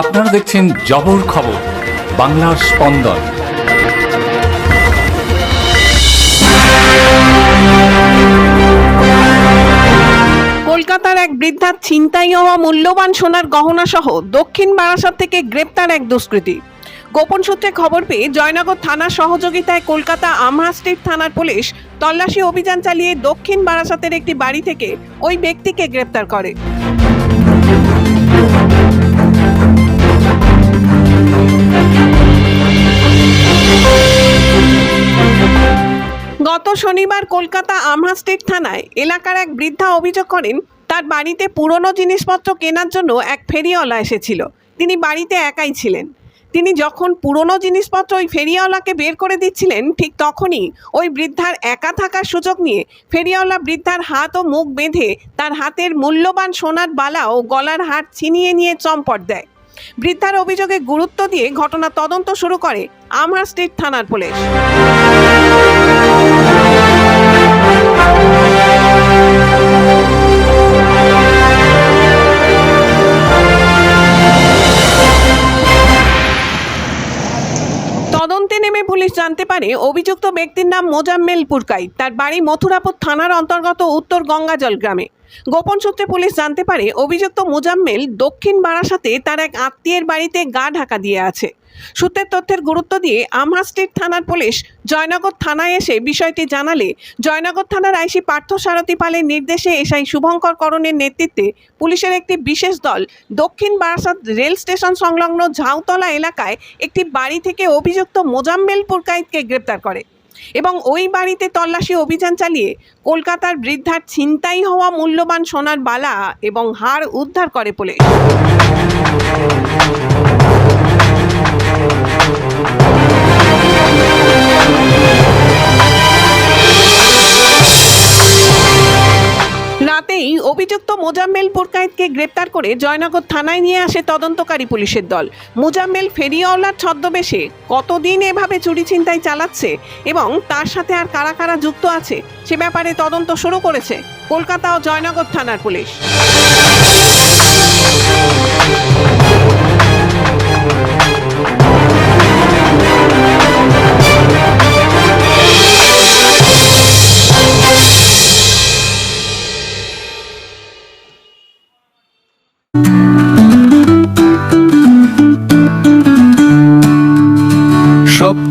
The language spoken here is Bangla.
আপনারা দেখছেন জবর খবর, বাংলার স্পন্দন। কলকাতার এক বৃদ্ধার ছিনতাই হওয়া মূল্যবান সোনার গহনা সহ দক্ষিণ বারাসাত থেকে গ্রেপ্তার এক দুষ্কৃতী। গোপন সূত্রে খবর পেয়ে জয়নগর থানার সহযোগিতায় কলকাতা আমহা স্ট্রিট থানার পুলিশ তল্লাশি অভিযান চালিয়ে দক্ষিণ বারাসাতের একটি বাড়ি থেকে ওই ব্যক্তিকে গ্রেপ্তার করে। গত শনিবার কলকাতা আমহা স্টেট থানায় এলাকার এক বৃদ্ধা অভিযোগ করেন, তার বাড়িতে পুরনো জিনিসপত্র কেনার জন্য এক ফেরিওয়ালা এসেছিল। তিনি বাড়িতে একাই ছিলেন। তিনি যখন পুরনো জিনিসপত্র ওই ফেরিওয়ালাকে বের করে দিচ্ছিলেন, ঠিক তখনই ওই বৃদ্ধার একা থাকার সুযোগ নিয়ে ফেরিওয়ালা বৃদ্ধার হাত ও মুখ বেঁধে তার হাতের মূল্যবান সোনার বালা ও গলার হার ছিনিয়ে নিয়ে চম্পট দেয়। বৃদ্ধার অভিযোগে গুরুত্ব দিয়ে ঘটনা তদন্ত শুরু করে আমহা স্টেট থানার পুলিশ। তদন্তে নেমে পুলিশ জানতে পারে অভিযুক্ত ব্যক্তির নাম মোজাম্মেল পুরকাই তার বাড়ি মথুরাপুর থানার অন্তর্গত উত্তর গঙ্গাজল গ্রামে। গোপন সূত্রে পুলিশ জানতে পারে, অভিযুক্ত মোজাম্মেল দক্ষিণ বারাসাতে তার এক আত্মীয়ের বাড়িতে গা ঢাকা দিয়ে আছে। সূত্রের তথ্যের গুরুত্ব দিয়ে আমহা স্ট্রিট থানার পুলিশ জয়নগর থানায় এসে বিষয়টি জানালে, জয়নগর থানার আইসি পার্থ সারথী পালের নির্দেশে এসআই শুভঙ্কর করণের নেতৃত্বে পুলিশের একটি বিশেষ দল দক্ষিণ বারাসাত রেল স্টেশন সংলগ্ন ঝাউতলা এলাকায় একটি বাড়ি থেকে অভিযুক্ত মোজাম্মেল পুরকাইতকে গ্রেপ্তার করে। এবং ওই বাড়িতে তল্লাশি অভিযান চালিয়ে কলকাতার বৃদ্ধার ছিনতাই হওয়া মূল্যবান সোনার বালা এবং হার উদ্ধার করে পুলিশ। মোজাম্মেল পুরকায়েতকে গ্রেপ্তার করে জয়নগর থানায় নিয়ে আসে তদন্তকারী পুলিশের দল। মোজাম্মেল ফেরিওয়ালার ছদ্মবেশে কতদিন এভাবে চুরি ছিনতাই চালাচ্ছে এবং তার সাথে আর কারা কারা যুক্ত আছে, সে ব্যাপারে তদন্ত শুরু করেছে কলকাতা ও জয়নগর থানার পুলিশ।